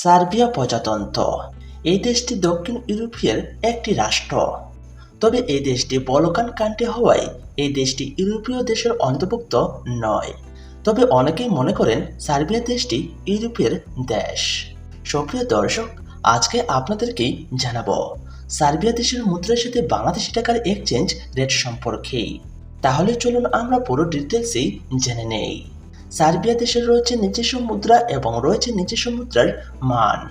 Serbia প্রজাতন্ত্র। এই দেশটি দক্ষিণ ইউরোপের একটি রাষ্ট্র। তবে এই দেশটি বলকান কান্ট্রি হওয়ায় এই দেশটি ইউরোপীয় দেশের অন্তর্ভুক্ত নয়। তবে অনেকেই মনে করেন সার্বিয়া দেশটি ইউরোপের দেশ। সক্রিয় দর্শক, আজকে আপনাদেরকেই জানাব, সার্বিয়া দেশের মুদ্রার সাথে বাংলাদেশি টাকার এক্সচেঞ্জ রেট সম্পর্কে। তাহলে চলুন আমরা পুরো ডিটেলসেই জেনে নেই। সার্বিয়া দেশের রয়েছে নিজস্ব মুদ্রা এবং রয়েছে নিজস্ব মুদ্রার মান।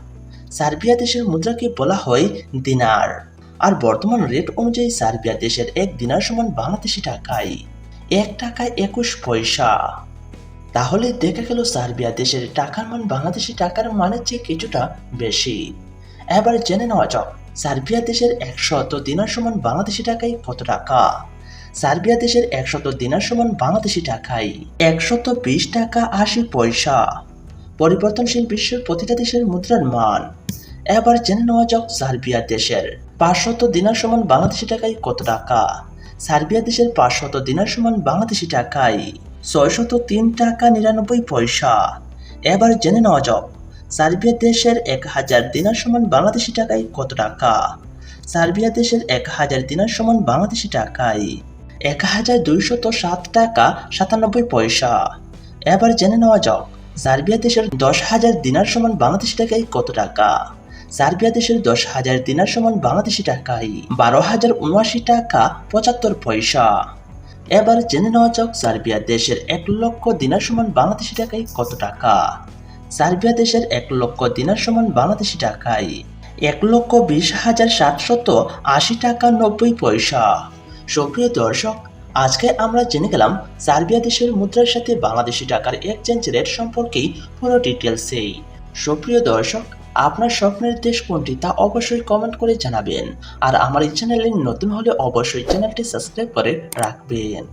সার্বিয়া দেশের মুদ্রাকে বলা হয় দিনার। আর বর্তমান রেট অনুযায়ী সার্বিয়া দেশের এক দিনার সমান বাংলাদেশি টাকায় এক টাকায় একুশ পয়সা। তাহলে দেখা গেল সার্বিয়া দেশের টাকার মান বাংলাদেশি টাকার মানের চেয়ে কিছুটা বেশি। এবার জেনে নেওয়া যাক, সার্বিয়া দেশের একশত দিনার সমান বাংলাদেশি টাকায় কত টাকা? সার্বিয়া দেশের একশত দিনার সমান বাংলাদেশি টাকায় একশত বিশ টাকা আশি পয়সা। পরিবর্তনশীল বিশ্বের প্রতিটা দেশের মুদ্রার মান। এবার জেনে নেওয়া যাক সার্বিয়া দেশের পাঁচশত দিনার সমান বাংলাদেশি টাকায় কত টাকা। সার্বিয়া দেশের পাঁচশত দিনার সমান বাংলাদেশি টাকায় ছয়শত তিন টাকা নিরানব্বই পয়সা। এবার জেনে নেওয়া যাক সার্বিয়া দেশের এক হাজার দিনার সমান বাংলাদেশি টাকায় কত টাকা। সার্বিয়া দেশের এক হাজার দিনার সমান বাংলাদেশি টাকায় এক হাজার দুইশত সাত টাকা সাতানব্বই পয়সা। এবার জেনে নেওয়া যাক, সার্বিয়া দেশের দশ হাজার দিনার সমান বাংলাদেশি টাকায় কত টাকা? সার্বিয়া দেশের দশ হাজার দিনার সমান বাংলাদেশি টাকায় বারো হাজার উনআশি টাকা পঁচাত্তর পয়সা। এবার জেনে নেওয়া যাক, সার্বিয়া দেশের এক লক্ষ দিনার সমান বাংলাদেশি টাকায় কত টাকা? সার্বিয়া দেশের এক লক্ষ দিনার সমান বাংলাদেশি টাকায় এক লক্ষ বিশ হাজার সাতশত আশি টাকা নব্বই পয়সা। সুপ্রিয় দর্শক, আজকে আমরা জেনে গেলাম সার্বিয়া দেশের মুদ্রার সাথে বাংলাদেশি টাকার এক্সচেঞ্জ রেট সম্পর্কেই পুরো ডিটেলসেই সুপ্রিয় দর্শক, আপনার স্বপ্নের দেশ কোনটি তা অবশ্যই কমেন্ট করে জানাবেন। আর আমার এই চ্যানেলে নতুন হলে অবশ্যই চ্যানেলটি সাবস্ক্রাইব করে রাখবেন।